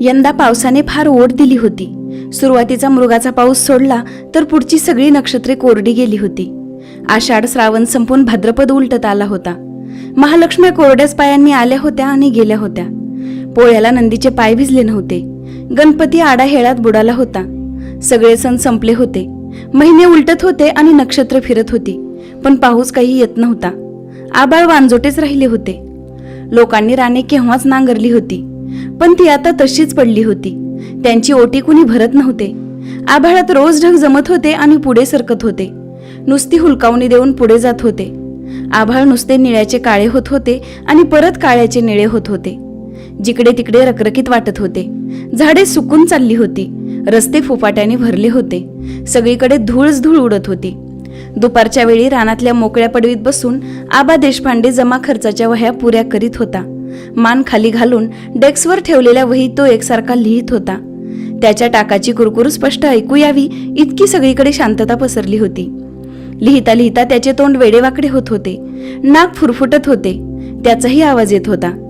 यंदा पावसाने फार ओढ दिली होती. सुरुवातीचा मृगाचा पाऊस सोडला तर पुढची सगळी नक्षत्रे कोरडी गेली होती. आषाढ श्रावण संपून भाद्रपद उलटत आला होता. महालक्ष्म्या कोरड्याच पायांनी आल्या होत्या आणि गेल्या होत्या. पोळ्याला नंदीचे पाय भिजले नव्हते. गणपती आडा हेळात बुडाला होता. सगळे सण संपले होते. महिने उलटत होते आणि नक्षत्र फिरत होती. पण पाऊस काही येत नव्हता. आबाळ वांजोटेच राहिले होते. लोकांनी राणे केव्हाच नांगरली होती. पण ती आता तशीच पडली होती. त्यांची ओटी कुणी भरत नव्हते. आभाळात रोज ढग जमत होते आणि पुढे सरकत होते. नुसती हुलकावणी देऊन पुढे जात होते. आभाळ नुसते निळ्याचे काळे होत होते आणि परत काळ्याचे निळे होत होते. जिकडे तिकडे रकरकीत वाटत होते. झाडे सुकून चालली होती. रस्ते फुफाट्याने भरले होते. सगळीकडे धूळच धूळ उडत होती. दुपारच्या वेळी रानातल्या मोकळ्या पडवीत बसून आबा देशपांडे जमा खर्चाच्या वह्या पुऱ्या करीत होता. मान खाली घालून डेस्कवर ठेवलेल्या वही तो एकसारखा लिहित होता. त्याच्या टाकाची कुरकुर स्पष्ट ऐकू यावी इतकी सगळीकडे शांतता पसरली होती. लिहिता लिहिता त्याचे तोंड वेडेवाकडे होत होते. नाक फुरफुटत होते. त्याचाही आवाज येत होता.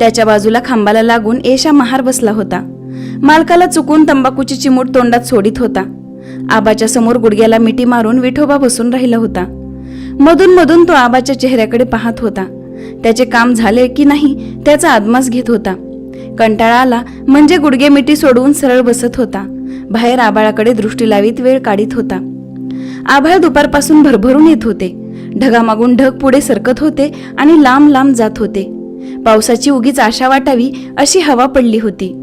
त्याच्या बाजूला खांबाला लागून एशा महार बसला होता. मालकाला चुकून तंबाखूची चिमूट तोंडात सोडित होता. आबाच्या समोर गुडघ्याला मिठी मारून विठोबा बसून राहिला होता. मधून मधून तो आबाच्या चेहऱ्याकडे पाहत होता. त्याचे काम झाले की नाही त्याचा आदमास घेत होता. कंटाळा आला म्हणजे गुडगे मिठी सोडवून सरळ बसत होता. बाहेर आबाळाकडे दृष्टी लावीत वेळ काढीत होता. आभाळ दुपारपासून भरभरून येत होते. ढगामागून ढग पुढे सरकत होते आणि लांब लांब जात होते. पावसाची उगीच आशा वाटावी अशी हवा पडली होती.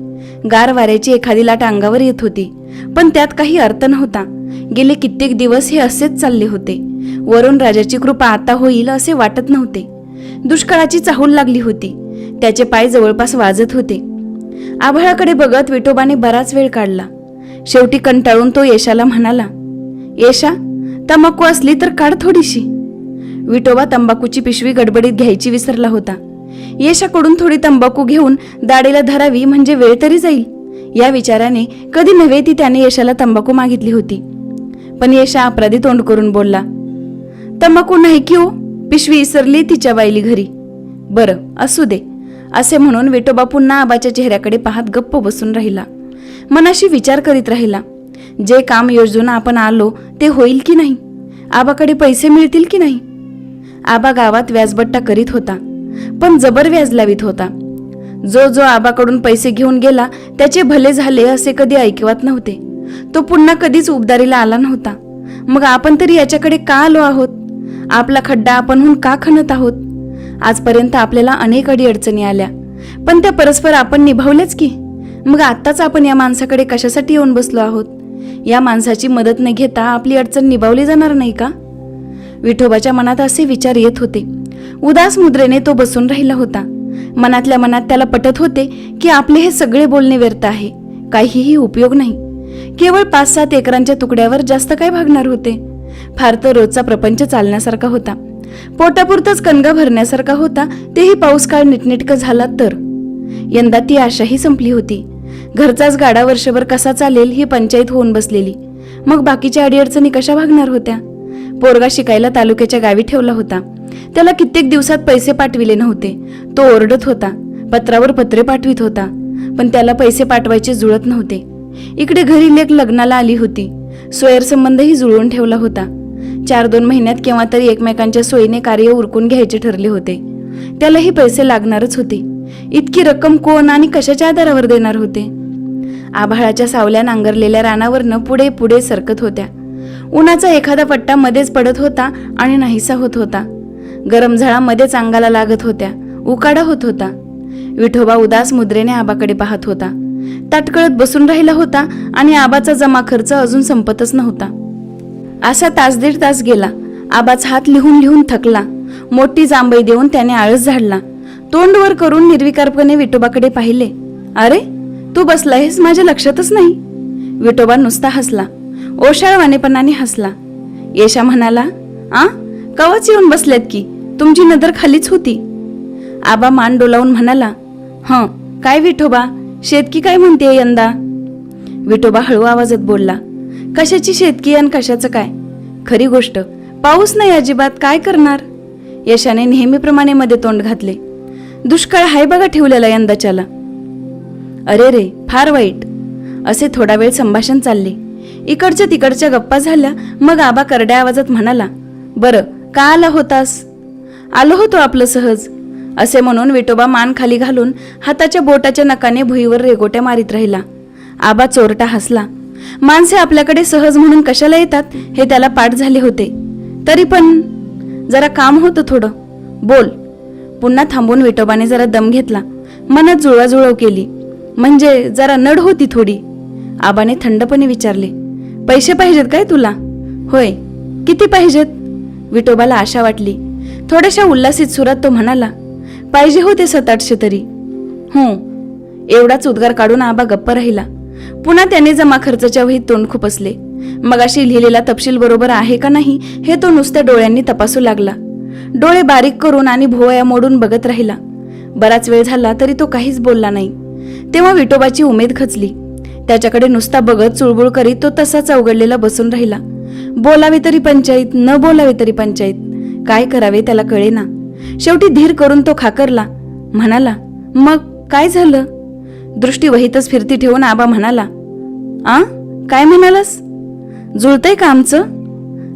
गार वाऱ्याची एखादी लाट अंगावर येत होती. पण त्यात काही अर्थ नव्हता. गेले कित्येक दिवस हे असेच चालले होते. वरून राजाची कृपा आता होईल असे वाटत नव्हते. दुष्काळाची चाहूल लागली होती. त्याचे पाय जवळपास वाजत होते. आभाळाकडे बघत विठोबाने बराच वेळ काढला. शेवटी कंटाळून तो यशाला म्हणाला येशा तंबाखू असली तर काढ थोडीशी. विठोबा तंबाखूची पिशवी गडबडीत घ्यायची विसरला होता. येशाकडून थोडी तंबाखू घेऊन दाढीला धरावी म्हणजे वेळ तरी जाईल. या विचाराने कधी नव्हे ती त्याने यशाला तंबाखू मागितली होती. पण यशा अपराधी तोंड करून बोलला तंबाखू नाही की हो? पिशवी इसरली तिच्या बाईली घरी. बरं असू दे. असे म्हणून विठोबा पुन्हा आबाच्या चेहऱ्याकडे पाहत गप्प बसून राहिला. मनाशी विचार करीत राहिला. जे काम योजून आपण आलो ते होईल की नाही? आबाकडे पैसे मिळतील की नाही? आबा गावात व्याजबट्टा करीत होता पण जबर व्याज लावित होता. जो जो आबाकडून पैसे घेऊन गेला त्याचे भले झाले असे कधी ऐकवत नव्हते. तो पुन्हा कधीच उबदारीला आला नव्हता. मग आपण तरी याच्याकडे का आलो आहोत? आपला खड्डा आपणहून का खणत आहोत? आजपर्यंत आपल्याला अनेक अडी अडचणी आल्या. पण त्या परस्पर आपण निभावल्याच की? मग आत्ताच आपण या माणसाकडे कशासाठी येऊन बसलो आहोत? या माणसाची मदत न घेता आपली अडचण निभावली जाणार नाही का? विठोबाच्या मनात असे विचार येत होते. उदास मुद्रेने तो बसून राहिला होता. मनातल्या मनात त्याला पटत होते की आपले हे सगळे बोलणे व्यर्थ आहे. काहीही उपयोग नाही. केवळ पाच सात एकरांच्या तुकड्यावर जास्त काय भागणार होते? फार तर रोजचा प्रपंच चालण्यासारखा होता. पोटापुरताच कणगा भरण्यासारखा होता तेही पाऊस काळ नीटनेटकं झाला तर. यंदा ती आशाही संपली होती. घरचाच गाडा वर्षभर कसा चालेल ही पंचायत होऊन बसलेली. मग बाकीच्या अडीअडचणी कशा भागणार होत्या? पोरगा शिकायला तालुक्याच्या गावी ठेवला होता. त्याला कित्येक दिवसात पैसे पाठविले नव्हते. तो ओरडत होता. पत्रावर पत्रे पाठवित होता. पण त्याला पैसे पाठवायचे जुळत नव्हते. इकडे घरी लेक लग्नाला आली होती. स्वैरसंबंधही जुळवून ठेवला होता. चार दोन महिन्यात केव्हा तरी एकमेकांच्या सोयीने कार्य उरकून घ्यायचे ठरले होते. त्यालाही पैसे लागणारच होते. इतकी रक्कम कोण आणि कशाच्या आधारावर देणार होते? आभाळाच्या सावल्या नांगरलेल्या रानावरनं पुढे पुढे सरकत होत्या. उन्हाचा एखादा पट्टा मध्येच पडत होता आणि नाहीसा होत होता. गरम झळा मध्येच अंगाला लागत होत्या. उकाडा होत होता. विठोबा उदास मुद्रेने आबाकडे पाहत होता. ताटकळत बसून राहिला होता आणि आबाचा जमा खर्च अजून संपतच नव्हता. असा तास दीड तास गेला. आबाचा हात लिहून लिहून थकला. मोठी जांभई देऊन त्याने आळस झाडला. तोंड वर करून निर्विकारपणे विठोबाकडे पाहिले. अरे तू बसलायस माझ्या लक्षातच नाही. विठोबा नुसता हसला. ओशाळवानेपणाने हसला. येशा म्हणाला आ कवच येऊन बसल्यात की? तुमची नजर खालीच होती. आबा मान डोलावून म्हणाला हं काय विठोबा? शेतकी काय म्हणते यंदा? विठोबा हळू आवाजात बोलला कशाची शेतकी आणि कशाचं काय? खरी गोष्ट पाऊस नाही अजिबात काय करणार? यशाने नेहमीप्रमाणे मध्ये तोंड घातले. दुष्काळ हाय बघा ठेवलेला यंदाच्याला. अरे रे फार वाईट. असे थोडा वेळ संभाषण चालले. इकडच्या तिकडच्या गप्पा झाल्या मग आबा करड्या आवाजात म्हणाला बरं का आला होतास? आलो होतो आपलं सहज. असे म्हणून विटोबा मान खाली घालून हाताच्या बोटाच्या नकाने भुईवर रेगोट्या मारीत राहिला. आबा चोरटा हसला. माणसे आपल्याकडे सहज म्हणून कशाला येतात हे त्याला पाठ झाले होते. तरी पण जरा काम होतं थोडं. बोल. पुन्हा थांबून विठोबाने जरा दम घेतला. मनात जुळवाजुळव केली. म्हणजे जरा नड होती थोडी. आबाने थंडपणे विचारले पैसे पाहिजेत काय तुला? होय. किती पाहिजेत? विठोबाला आशा वाटली. थोड्याशा उल्हासित सुरात तो म्हणाला पाहिजे होते सात आठशे तरी. हो. एवढाच उद्गार काढून आबा गप्प राहिला. पुन्हा त्याने जमा खर्चाच्या वहीत तोंड खुपसले. मगाशी लिहिलेला तपशील बरोबर आहे का नाही हे तो नुसत्या डोळ्यांनी तपासू लागला. डोळे बारीक करून आणि भोवया मोडून बघत राहिला. बराच वेळ झाला तरी तो काहीच बोलला नाही. तेव्हा विटोबाची उमेद खचली. त्याच्याकडे नुसता बघत चुळबुळ करीत तो तसाच अवघडलेला बसून राहिला. बोलावे तरी पंचायत न बोलावे तरी पंचायत. काय करावे त्याला कळेना. शेवटी धीर करून तो खाकरला. म्हणाला मग काय झालं? दृष्टी वहीतच फिरती ठेवून आबा म्हणाला आ? काय म्हणालास? जुळतंय का आमचं?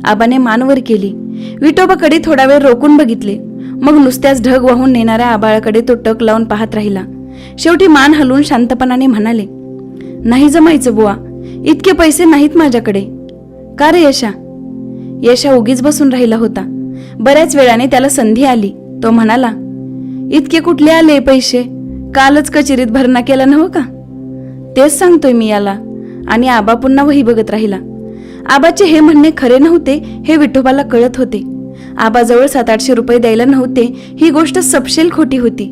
आबाने मानवर केली. विठोबाकडे थोडा वेळ रोखून बघितले. मग नुसत्याच ढग वाहून नेणाऱ्या आबाळाकडे तो टक लावून पाहत राहिला. शेवटी मान हलवून शांतपणाने म्हणाले नाही जमायचं बुवा. इतके पैसे नाहीत माझ्याकडे. का रे यशा? यशा उगीच बसून राहिला होता. बऱ्याच वेळाने त्याला संधी आली. तो म्हणाला इतके कुठले आले पैसे? कालच कचेरीत भरणा केला नव्ह का? तेच सांगतोय मी याला. आणि आबा पुन्हा वही बघत राहिला. आबाचे हे म्हणणे खरे नव्हते हे विठोबाला कळत होते. आबाजवळ सात आठशे रुपये द्यायला नव्हते ही गोष्ट सपशेल खोटी होती.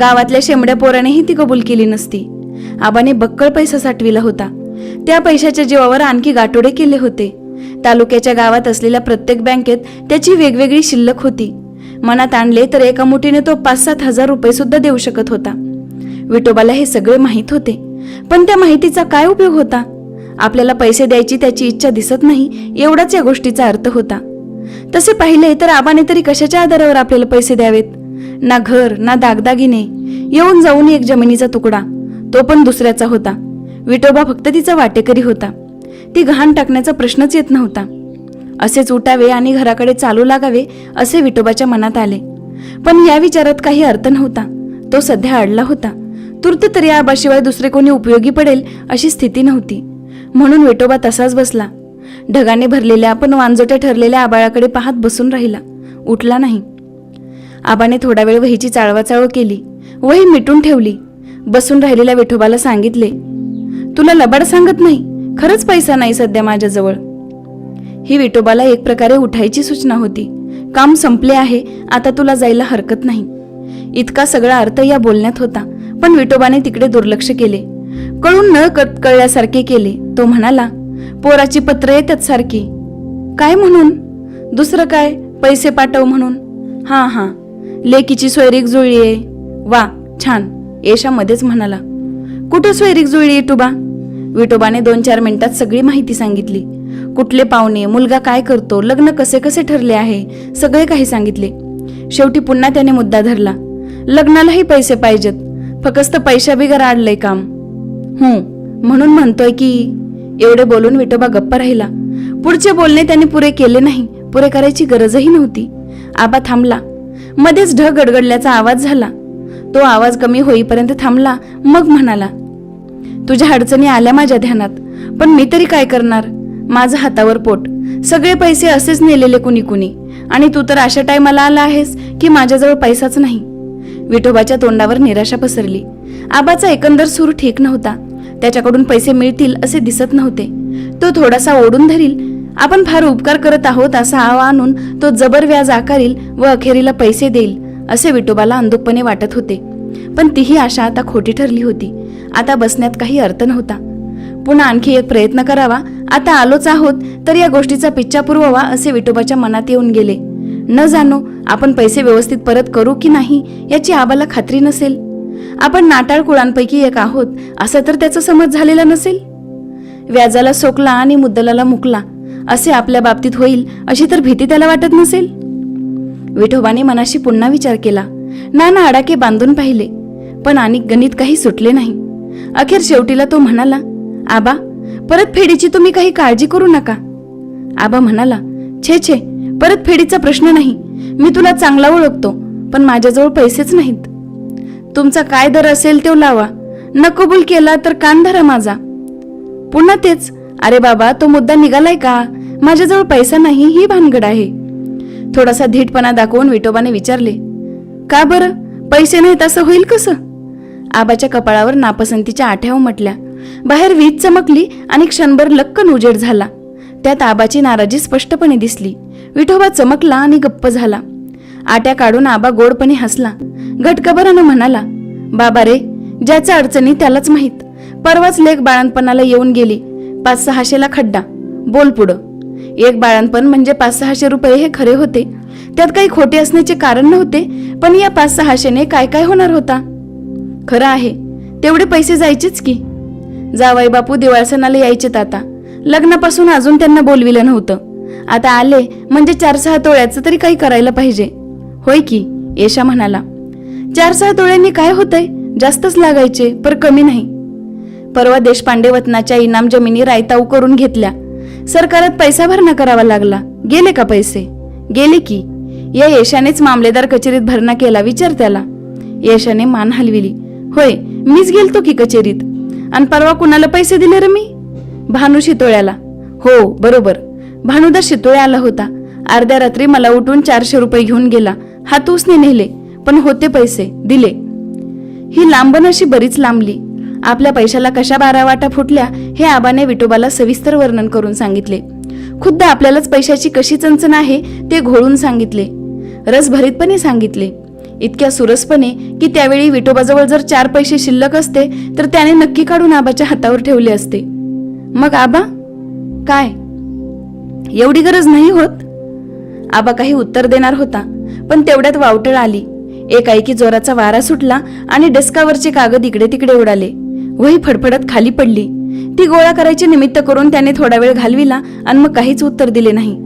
गावातल्या शेंबड्या पोरानेही ती कबूल केली नसती. आबाने बक्कळ पैसा साठविला होता. त्या पैशाच्या जीवावर आणखी गाठोडे केले होते. तालुक्याच्या गावात असलेल्या प्रत्येक बँकेत त्याची वेगवेगळी शिल्लक होती. मनात आणले तर एका मुठीने तो पाच सात हजार रुपये सुद्धा देऊ शकत होता. विटोबाला हे सगळे माहीत होते. पण त्या माहितीचा काय उपयोग होता? आपल्याला पैसे द्यायची त्याची इच्छा दिसत नाही एवढाच या गोष्टीचा अर्थ होता. तसे पाहिले तर आबाने तरी कशाच्या आधारावर आपल्याला पैसे द्यावेत? ना घर ना दागदागिने. येऊन जाऊन एक जमिनीचा तुकडा. तो पण दुसऱ्याचा होता. विटोबा फक्त तिचा वाटेकरी होता. ती घाण टाकण्याचा प्रश्नच येत नव्हता. असेच उठावे आणि घराकडे चालू लागावे असे विटोबाच्या मनात आले. पण या विचारात काही अर्थ नव्हता. तो सध्या अडला होता. तूर्त तरी आबाशिवाय दुसरे कोणी उपयोगी पडेल अशी स्थिती नव्हती. म्हणून विटोबा तसाच बसला. ढगाने भरलेल्या पण वांजोट्या ठरलेल्या आबाळाकडे पाहत बसून राहिला. उठला नाही. आबाने थोडा वेळ वहीची चाळवाचाळव केली. वही मिटून ठेवली. बसून राहिलेल्या विठोबाला सांगितले तुला लबाड सांगत नाही. खरंच पैसा नाही सध्या माझ्याजवळ. ही विठोबाला एक प्रकारे उठायची सूचना होती. काम संपले आहे. आता तुला जायला हरकत नाही. इतका सगळा अर्थ या बोलण्यात होता. पण विठोबाने तिकडे दुर्लक्ष केले. कळून न कळल्यासारखे केले. तो म्हणाला पोराची पत्र येतात सारखी. काय म्हणून? दुसरं काय? पैसे पाठव म्हणून. हा हा. लेकीची सोयरीक जुळली आहे. वा छान. येशा मध्येच म्हणाला कुठं सोयरीक जुळली टुबा विटोबाने दोन चार मिनिटात सगळी माहिती सांगितली. कुठले पाहुणे? मुलगा काय करतो? लग्न कसे कसे ठरले आहे? सगळे काही सांगितले. शेवटी पुन्हा त्याने मुद्दा धरला लग्नालाही पैसे पाहिजेत. फक्त पैशा बिगर आणलंय काम. हो म्हणून म्हणतोय की एवढे बोलून विठोबा गप्प राहिला. पुढचे बोलणे त्याने पुरे केले नाही पुरे करायची गरजही नव्हती. आबा थांबला. मध्येच ढ गडगडल्याचा आवाज झाला. तो आवाज कमी होईपर्यंत थांबला मग म्हणाला तुझ्या अडचणी आल्या माझ्या ध्यानात पण मी तरी काय करणार? माझं हातावर पोट. सगळे पैसे असेच नेलेले कुणी कुणी. आणि तू तर अशा टायमाला आला आहेस की माझ्याजवळ पैसाच नाही. विठोबाच्या तोंडावर निराशा पसरली. आबाचा एकंदर सूर ठीक नव्हता. त्याच्याकडून पैसे मिळतील असे दिसत नव्हते. तो थोडासा ओढून धरील. आपण फार उपकार करत आहोत असा आवा आणून तो जबर व्याज आकारील व अखेरीला पैसे देईल असे विठोबाला अंधुकपणे वाटत होते. पण तीही आशा आता खोटी ठरली होती. आता बसण्यात काही अर्थ नव्हता. पुन्हा आणखी एक प्रयत्न करावा. आता आलोच आहोत तर या गोष्टीचा पिच्छा पुरवावा असे विठोबाच्या मनात येऊन गेले. न जाणो आपण पैसे व्यवस्थित परत करू की नाही याची आबाला खात्री नसेल. आपण नाटाळ कुळांपैकी एक आहोत असं तर त्याचा समज झालेला नसेल. व्याजाला सोकला आणि मुद्दलाला मुकला असे आपल्या बाबतीत होईल अशी तर भीती त्याला वाटत नसेल. विठोबाने मनाशी पुन्हा विचार केला. नाना आडाके बांधून पाहिले पण आणि गणित काही सुटले नाही. अखेर शेवटीला तो म्हणाला आबा परत फेडीची तुम्ही काही काळजी करू नका. आबा म्हणाला छे छे परत फेडीचा प्रश्न नाही. मी तुला चांगला ओळखतो पण माझ्याजवळ पैसेच नाहीत. तुमचा काय दर असेल तो लावा. न कबूल केला तर कान धरा माझा. पुन्हा तेच अरे बाबा तो मुद्दा निघालाय का? माझ्याजवळ पैसा नाही ही भानगड आहे. थोडासा धीटपणा दाखवून विठोबाने विचारले का बरं? पैसे नाहीत असं होईल कसं? आबाच्या कपाळावर नापसंतीच्या आठ्या उमटल्या बाहेर वीज चमकली आणि क्षणभर लक्कन उजेड झाला. त्यात आबाची नाराजी स्पष्टपणे दिसली. विठोबा चमकला आणि गप्प झाला. आट्या काढून आबा गोडपणे हसला. घटकबरानं म्हणाला बाबा रे ज्याच्या अडचणी त्यालाच माहीत. परवाच लेख बाळणपणाला येऊन गेली. पाच सहाशेला खड्डा. बोल पुढं. एक बाळणपण म्हणजे पाच सहाशे रुपये हे खरे होते. त्यात काही खोटे असण्याचे कारण नव्हते पण या पाच सहाशेने काय काय होणार होता? खरं आहे. तेवढे पैसे जायचेच की. जावाई बापू दिवाळसणाला यायचेत आता. लग्नापासून अजून त्यांना बोलविलं नव्हतं. आता आले म्हणजे चार सहा तोळ्याचं तरी काही करायला पाहिजे. होय की? येशा म्हणाला. चार सहा तोळ्यांनी काय होतंय? जास्तच लागायचे पर कमी नाही. परवा देशपांडे वतनाच्या इनाम जमिनी रायताऊ करून घेतल्या. सरकारात पैसा भरणा करावा लागला. गेले का पैसे? गेले की. या यशानेच मामलेदार कचेरीत भरणा केला विचार त्याला. यशाने मान हलविली. होय मीच गेलतो की कचेरीत. आणि परवा कुणाला पैसे दिले रे मी? भानू शितोळ्याला हो बरोबर. भानुदा शितोळे आला होता. अर्ध्या रात्री मला उठून चारशे रुपये घेऊन गेला. हात उसने नेले पण होते पैसे दिले. ही लांबण अशी बरीच लांबली. आपल्या पैशाला कशा बारा वाटा फुटल्या हे आबाने विठोबाला सविस्तर वर्णन करून सांगितले. खुद्द आपल्यालाच पैशाची कशी चंचन आहे ते घोळून सांगितले. रसभरीतपणे सांगितले इतक्या सुरसपणे की त्यावेळी विठोबाजवळ जर चार पैसे शिल्लक असते तर त्याने नक्की काढून आबाच्या हातावर ठेवले असते. मग आबा? काय? एवढी गरज नाही होत. आबा काही उत्तर देणार होता पण तेवढ्यात वावटळ आली. एकाएकी जोराचा वारा सुटला आणि डेस्कावरचे कागद इकडे तिकडे उडाले. वही फडफडत खाली पडली. ती गोळा करायचे निमित्त करून त्याने थोडा वेळ घालविला आणि मग काहीच उत्तर दिले नाही.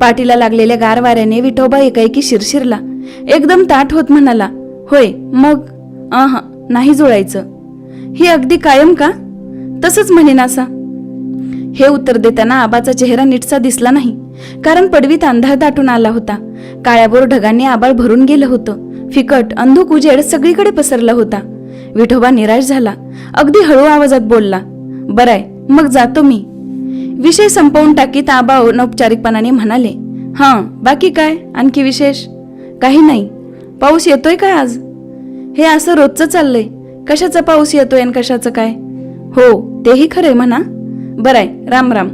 पाठीला लागलेल्या गार वाऱ्याने विठोबा एकाएकी शिरशिरला. एकदम ताट होत म्हणाला होय मग? अह नाही जुळायचं. ही अगदी कायम का? तसंच म्हणेनासा हे उत्तर देताना आबाचा चेहरा नीटसा दिसला नाही. कारण पडवीत अंधार दाटून आला होता. काळ्याबोर ढगांनी आबाळ भरून गेलं होतं. फिकट अंधुक उजेड सगळीकडे पसरला होता. विठोबा निराश झाला. अगदी हळू आवाजात बोलला बराय मग जातो मी. विषय संपवून टाकीत आबा अनौपचारिकपणाने म्हणाले हां बाकी काय? आणखी विशेष? काही नाही. पाऊस येतोय काय आज? हे असं रोजचं चाललंय. कशाचा पाऊस येतोय आणि कशाचं काय? हो तेही खरंय म्हणा. बराय राम राम.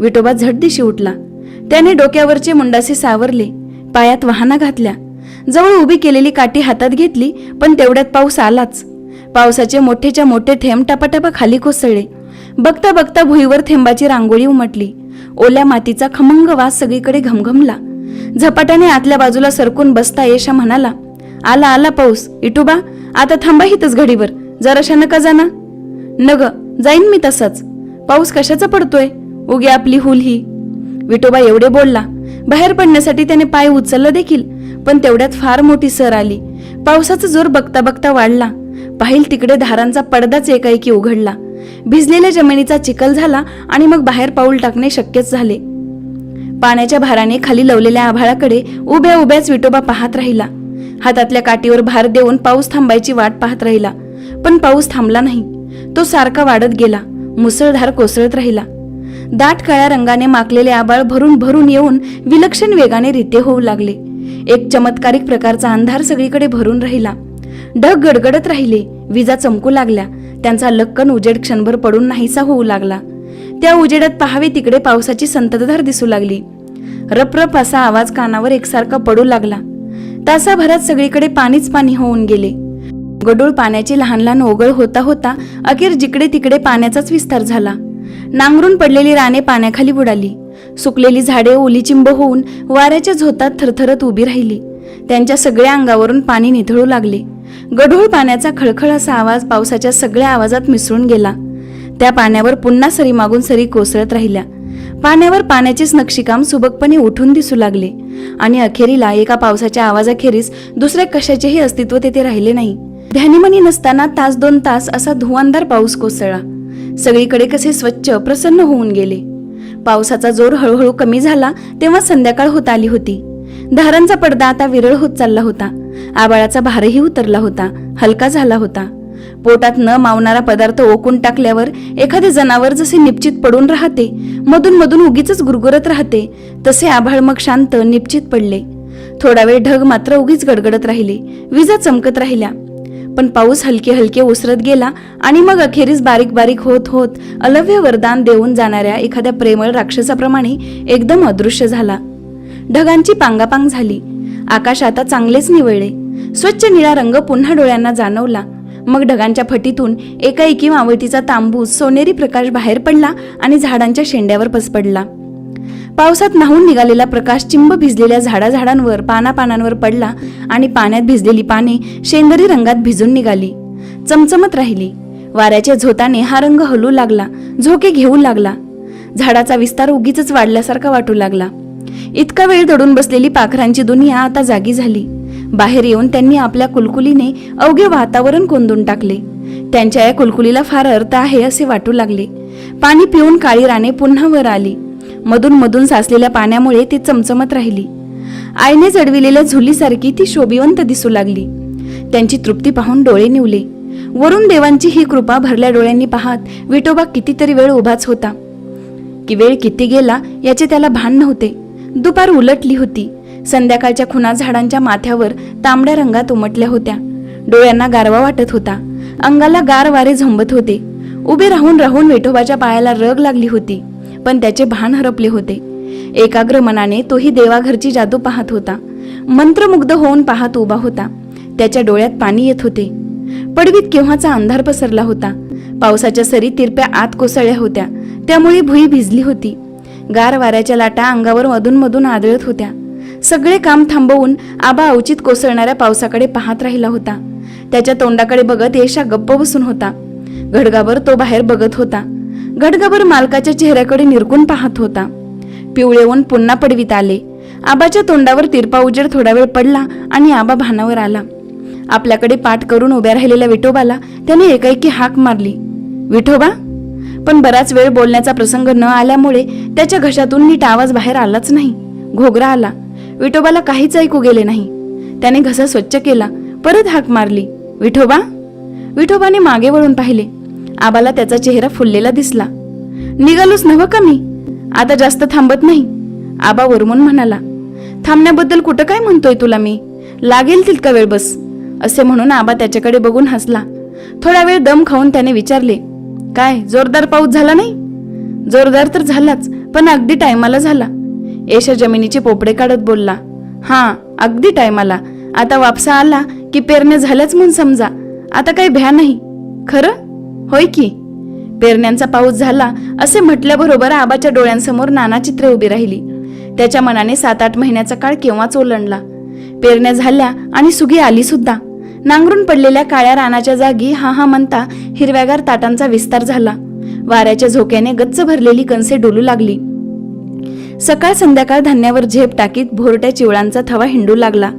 विठोबा झटदिशी उठला. त्याने डोक्यावरचे मुंडासे सावरले पायात वाहना घातल्या. जवळ उभी केलेली काठी हातात घेतली पण तेवढ्यात पाऊस आलाच. पावसाचे मोठेच्या मोठे थेंब टपाटपा खाली कोसळले. बघता बघता भुईवर थेंबाची रांगोळी उमटली. ओल्या मातीचा खमंग वास सगळीकडे घमघमला. झपाट्याने आतल्या बाजूला सरकून बसता येशा म्हणाला आला आला पाऊस. इटुबा आता थांबा हितच घडीवर. जराशा नका जाना. नग जाईन मी तसंच. पाऊस कशाचा पडतोय? उगे आपली हुल ही. विठोबा एवढे बोलला. बाहेर पडण्यासाठी त्याने पाय उचलला देखील पण तेवढ्यात फार मोठी सर आली. पावसाचा जोर बघता बघता वाढला. पाहिल तिकडे धारांचा पडदाच एकाएकी उघडला. भिजलेल्या जमिनीचा चिखल झाला आणि मग बाहेर पाऊल टाकणे शक्यच झाले. पाण्याच्या भाराने खाली लवलेल्या आभाळाकडे उभ्या उभ्याच विटोबा पाहत राहिला. हातातल्या काठीवर भार देऊन पाऊस थांबायची वाट पाहत राहिला. पण पाऊस थांबला नाही. तो सारखा वाढत गेला. मुसळधार कोसळत राहिला. दाट काळ्या रंगाने माकलेले आबाळ भरून भरून येऊन विलक्षण वेगाने रिते होऊ लागले. एक चमत्कारिक प्रकारचा अंधार सगळीकडे भरून राहिला. ढग गडगडत राहिले. विजा चमकू लागल्या. त्यांचा लक्कन उजेड क्षणभर पडून नाहीसा होऊ लागला. त्या उजेडात पहावे तिकडे पावसाची संततधार दिसू लागली. रपरप असा आवाज कानावर एकसारखा पडू लागला. तासाभरात सगळीकडे पाणीच पाणी होऊन गेले. गडूळ पाण्याची लहान लहान ओघळ होता होता अखेर जिकडे तिकडे पाण्याचाच विस्तार झाला. नांगरून पडलेली राने पाण्याखाली बुडाली. सुकलेली झाडे ओलीचिंब होऊन वाऱ्याच्या झोतात थरथरत उभी राहिली. त्यांच्या सगळ्या अंगावरून पाणी निथळू लागले. गढूळ पाण्याचा खळखळ असा आवाज पावसाच्या सगळ्या आवाजात मिसळून गेला. त्या पाण्यावर पुन्हा सरी मागून सरी कोसळत राहिल्या. पाण्यावर पाण्याचेच नक्षीकाम सुबकपणे उठून दिसू लागले. आणि अखेरीला एका पावसाच्या आवाजाखेरीस दुसऱ्या कशाचेही अस्तित्व तेथे राहिले नाही. ध्यानीमनी नसताना तास दोन तास असा धुवांधार पाऊस कोसळला. सगळीकडे कसे स्वच्छ प्रसन्न होऊन गेले. पावसाचा जोर हळूहळू कमी झाला तेव्हा संध्याकाळ होत आली होती. धारांचा पडदा आता विरळ होत चालला होता. आबाळाचा भारही उतरला होता. हलका झाला होता. पोटात न मावणारा पदार्थ ओकून टाकल्यावर एखादे जनावर जसे निपचित पडून राहते मधून मधून उगीच गुरगुरत राहते तसे आभाळ मग शांत निपचित पडले. थोडा वेळ ढग मात्र उगीच गडगडत राहिले. विजा चमकत राहिल्या. पण पाऊस हलके हलके ओसरत गेला आणि मग अखेरीस बारीक बारीक होत होत अलव्य वरदान देऊन जाणाऱ्या एखाद्या प्रेमळ राक्षसाप्रमाणे एकदम अदृश्य झाला. ढगांची पांगापांग झाली. आकाश आता चांगलेच निवळले. स्वच्छ निळा रंग पुन्हा डोळ्यांना जाणवला. मग ढगांच्या फटीतून एकाएकी मावळतीचा तांबूस सोनेरी प्रकाश बाहेर पडला आणि झाडांच्या शेंड्यावर पसपडला. पावसात न्हावून निघालेला प्रकाश चिंब भिजलेल्या झाडाझाडांवर पानापानांवर पडला आणि पाण्यात भिजलेली पाने शेंदरी रंगात भिजून निघाली. चमचमत राहिली. वाऱ्याच्या झोताने हा रंग हलू लागला झोके घेऊ लागला. झाडाचा विस्तार उगीच वाढल्यासारखा वाटू लागला. इतका वेळ दडून बसलेली पाखरांची दुनिया आता जागी झाली. बाहेर येऊन त्यांनी आपल्या कुलकुलीने अवघे वातावरण कोंदून टाकले. त्यांच्या या कुलकुलीला फार अर्थ आहे असे वाटू लागले. पाणी पिऊन काळी राणे पुन्हा वर आली. मधून मधून साचलेल्या पाण्यामुळे ती चमचमत राहिली. आईने जडविलेल्या झुलीसारखी ती शोभिवंत दिसू लागली. त्यांची तृप्ती पाहून डोळे निवले. वरून देवांची ही कृपा भरल्या डोळ्यांनी पाहत विठोबा कितीतरी वेळ उभाच होता. की वेळ किती गेला याचे त्याला भान नव्हते. दुपार उलटली होती. संध्याकाळच्या खुना झाडांच्या माथ्यावर तांबड्या रंगात उमटल्या होत्या. डोळ्यांना गारवा वाटत होता. अंगाला गार वारे झोंबत होते. उभे राहून राहून विठोबाच्या पायाला रग लागली होती. पण त्याचे भान हरपले होते. एकाग्र मनाने तोही देवाघरची जादू पाहत होता. मंत्रमुग्ध होऊन पाहत उभा होता. त्याच्या डोळ्यात पाणी येत होते. पडवीत केव्हाचा अंधार पसरला होता. पावसाच्या सरी तिरप्या आत कोसळल्या होत्या. त्यामुळे भुई भिजली होती. गार वाऱ्याच्या लाटा अंगावर मधून मधून आदळत होत्या. सगळे काम थांबवून आबा अवचित कोसळणाऱ्या पावसाकडे पाहत राहिला होता. त्याच्या तोंडाकडे बघत येशा गप्प बसून होता. घडगावर तो बाहेर बघत होता. गडगबर मालकाच्या चेहऱ्याकडे निरकून पाहत होता. पिवळे ऊन पुन्हा पडवीत आले. आबाच्या तोंडावर तिरपा उजेड थोडा वेळ पडला आणि आबा भानावर आला. आपल्याकडे पाठ करून उभ्या राहिलेल्या विठोबाला त्याने एकाएकी हाक मारली. विठोबा पण बराच वेळ बोलण्याचा प्रसंग न आल्यामुळे त्याच्या घशातून नीट आवाज बाहेर आलाच नाही. घोगरा आला. विठोबाला काहीच ऐकू गेले नाही. त्याने घसा स्वच्छ केला. परत हाक मारली. विठोबा? विठोबाने मागे वळून पाहिले. आबाला त्याचा चेहरा फुललेला दिसला. निघालोच नव्ह का मी? आता जास्त थांबत नाही. आबा वरमून म्हणाला थांबण्याबद्दल कुठं काय म्हणतोय तुला मी? लागेल तितका वेळ बस. असे म्हणून आबा त्याच्याकडे बघून हसला. थोडा वेळ दम खाऊन त्याने विचारले काय जोरदार पाऊस झाला नाही? जोरदार तर झालाच पण अगदी टायमाला झाला. येशा जमिनीचे पोपडे काढत बोलला हा अगदी टायमाला. आता वापसा आला की पेरण्या झाल्याच म्हणून समजा. आता काही भ्या नाही. खरं? होय की? पेरण्यांचा पाऊस झाला असे म्हटल्याबरोबर आबाच्या डोळ्यांसमोर नाना चित्रे उभी राहिली. त्याच्या मनाने सात आठ महिन्याचा काळ केव्हाच ओलंडला पेरण्या झाल्या आणि सुगी आली सुद्धा. नांगरून पडलेल्या काळ्या रानाच्या जागी हा हा म्हणता हिरव्यागार ताटांचा विस्तार झाला. वाऱ्याच्या झोक्याने गच्च भरलेली कणसे डोलू लागली. सकाळ संध्याकाळ धान्यावर झेप टाकीत भोरट्या चिवळांचा थवा हिंडू लागला.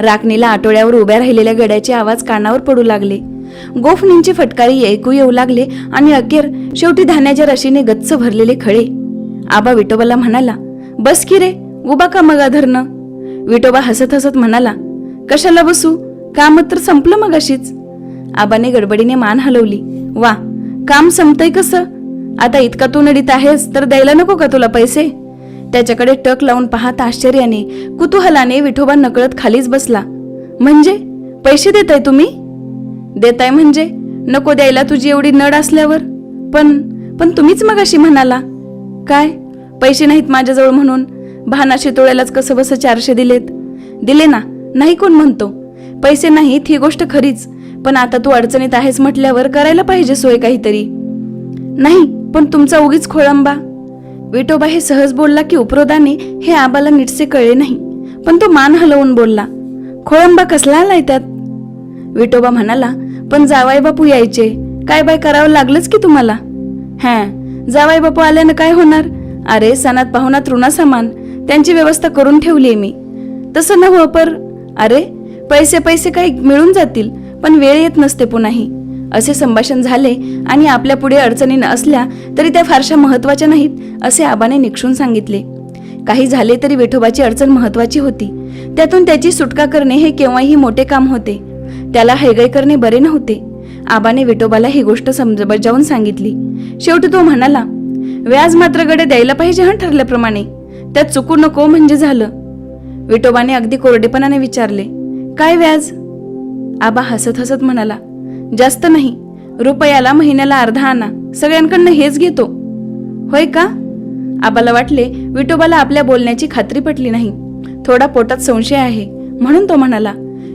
राखणीला आटोळ्यावर उभ्या राहिलेल्या गड्याचे आवाज कानावर पडू लागले. गोफणींची फटकारी ऐकू येऊ लागले आणि अखेर शेवटी धान्याच्या रशीने गच्च भरलेले खळे. आबा विठोबाला म्हणाला बस की रे उभा का मग धरणं विटोबा हसत हसत म्हणाला कशाला बसू? काम तर संपलं मग अशीच. आबाने गडबडीने मान हलवली वा काम संपतंय कसं? आता इतका तू नडीत आहेस तर द्यायला नको का तुला पैसे? त्याच्याकडे टक लावून पाहत आश्चर्याने कुतूहलाने विठोबा नकळत खालीच बसला म्हणजे? पैसे देताय तुम्ही? देताय म्हणजे? नको द्यायला तुझी एवढी नड असल्यावर. पण पण तुम्हीच मग अशी म्हणाला. काय? पैसे नाहीत माझ्याजवळ म्हणून. भाना शितोळ्यालाच कसं बसं चारशे दिलेत. दिले ना नाही कोण म्हणतो. पैसे नाहीत ही गोष्ट खरीच. पण आता तू अडचणीत आहेस म्हटल्यावर करायला पाहिजे सोय काहीतरी. नाही पण तुमचा उगीच खोळंबा. विठोबा हे सहज बोलला की उपरोधाने हे आबाला नीटसे कळले नाही. पण तो मान हलवून बोलला. खोळंबा कसला आलाय त्यात? विठोबा म्हणाला पण जावाई बापू यायचे. काय बाय करावं लागलंच की तुम्हाला? हा जावाई बापू आल्यानं काय होणार? अरे सणात पाहुणा तृणा समान. त्यांची व्यवस्था करून ठेवली मी. तसं नव्ह हो, पर अरे पैसे पैसे काही मिळून जातील पण वेळ येत नसते पुन्हाही. असे संभाषण झाले आणि आपल्या पुढे अडचणी असल्या तरी त्या फारशा महत्त्वाच्या नाहीत असे आबाने निक्षून सांगितले. काही झाले तरी विठोबाची अडचण महत्वाची होती. त्यातून त्याची सुटका करणे हे केव्हाही मोठे काम होते. त्याला हैगय करणे बरे नव्हते. आबाने विठोबाला ही गोष्ट समज बजावून सांगितली. शेवटी तो म्हणाला व्याज मात्र गडे द्यायला पाहिजे हा ठरल्याप्रमाणे. त्यात चुकू नको म्हणजे झालं. विठोबाने अगदी कोरडेपणाने विचारले काय व्याज? आबा हसत हसत म्हणाला जास्त नाही. रुपयाला महिन्याला अर्धा आणा. सगळ्यांकडनं हेच घेतो. होय का? आबाला वाटले विठोबाला आपल्या बोलण्याची खात्री पटली नाही. थोडा पोटात संशय आहे. म्हणून तो म्हणाला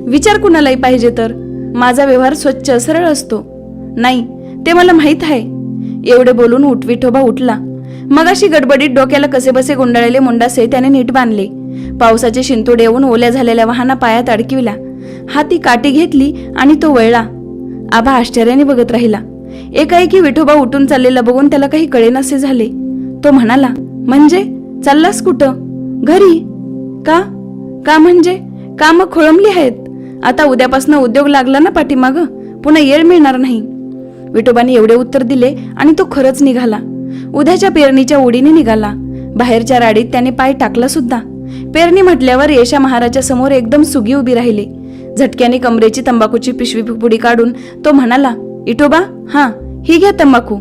विचार कुणालाही पाहिजे तर? माझा व्यवहार स्वच्छ सरळ असतो. नाही ते मला माहीत आहे. एवढे बोलून उठ विठोबा उठला. मगाशी गडबडीत डोक्याला कसेबसे गुंडाळलेले मुंडासे त्याने नीट बांधले. पावसाचे शिंतोडे येऊन ओल्या झालेल्या वाहना पायात अडकिविला. हाती काठी घेतली आणि तो वळला. आबा आश्चर्याने बघत राहिला. एकाएकी विठोबा उठून चाललेला बघून त्याला काही कळेनासे झाले. तो म्हणाला म्हणजे? चाललास कुठं? घरी? का? का म्हणजे? काम खोळंबली आहेत? आता उद्यापासून उद्योग लागला ना पाठीमाग पुन्हा येळ मिळणार नाही. विठोबाने एवढे उत्तर दिले आणि तो खरंच निघाला. उद्याच्या पेरणीच्या ओढीने निघाला. बाहेरच्या राडीत त्याने पाय टाकला सुद्धा. पेरणी म्हटल्यावर येशा महाराच्या समोर एकदम सुगी उभी राहिली. झटक्याने कमरेची तंबाखूची पिशवी पुडी काढून तो म्हणाला इटोबा हा ही घ्या तंबाखू.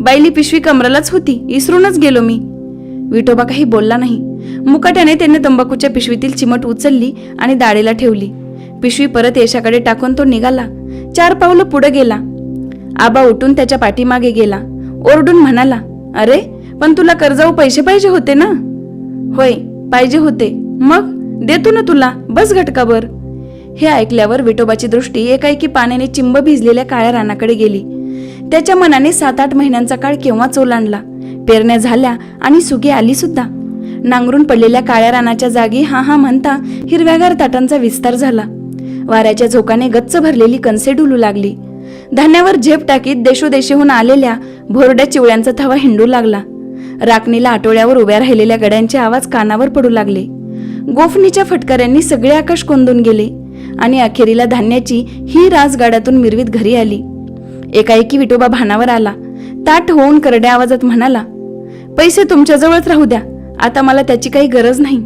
बाईली पिशवी कमरालाच होती इसरूनच गेलो मी. विठोबा काही बोलला नाही. मुकाट्याने त्याने तंबाखूच्या पिशवीतील चिमट उचलली आणि दाढेला ठेवली. पिशवी परत यशाकडे टाकून तो निघाला. चार पावलं पुढे गेला. आबा उठून त्याच्या पाठीमागे गेला. ओरडून म्हणाला अरे पण तुला कर्जाऊ पैसे पाहिजे होते ना? होय पाहिजे होते. मग? देतो ना तुला. बस घटकाभर. हे ऐकल्यावर विठोबाची दृष्टी एकाएकी पाण्याने चिंब भिजलेल्या काळ्या रानाकडे गेली. त्याच्या मनाने सात आठ महिन्यांचा काळ केव्हाच ओलांडला पेरण्या झाल्या आणि सुगी आली सुद्धा. नांगरून पडलेल्या काळ्या रानाच्या जागी हा हा म्हणता हिरव्यागार ताटांचा विस्तार झाला. वाऱ्याच्या झोकाने गच्च भरलेली कणसे डुलू लागली. धान्यावर झेप टाकीत देशोदेशीहून आलेल्या भोरड्या चिवळ्यांचा थवा हिंडू लागला. राखणीला आठवड्यावर उभ्या राहिलेल्या गड्यांचे आवाज कानावर पडू लागले. गोफणीच्या फटकऱ्यांनी सगळे आकाश कोंदून गेले आणि अखेरीला धान्याची ही रास गाड्यातून मिरवीत घरी आली. एकाएकी विटोबा भानावर आला. ताट होऊन करड्या आवाजात म्हणाला पैसे तुमच्याजवळच राहू द्या. आता मला त्याची काही गरज नाही.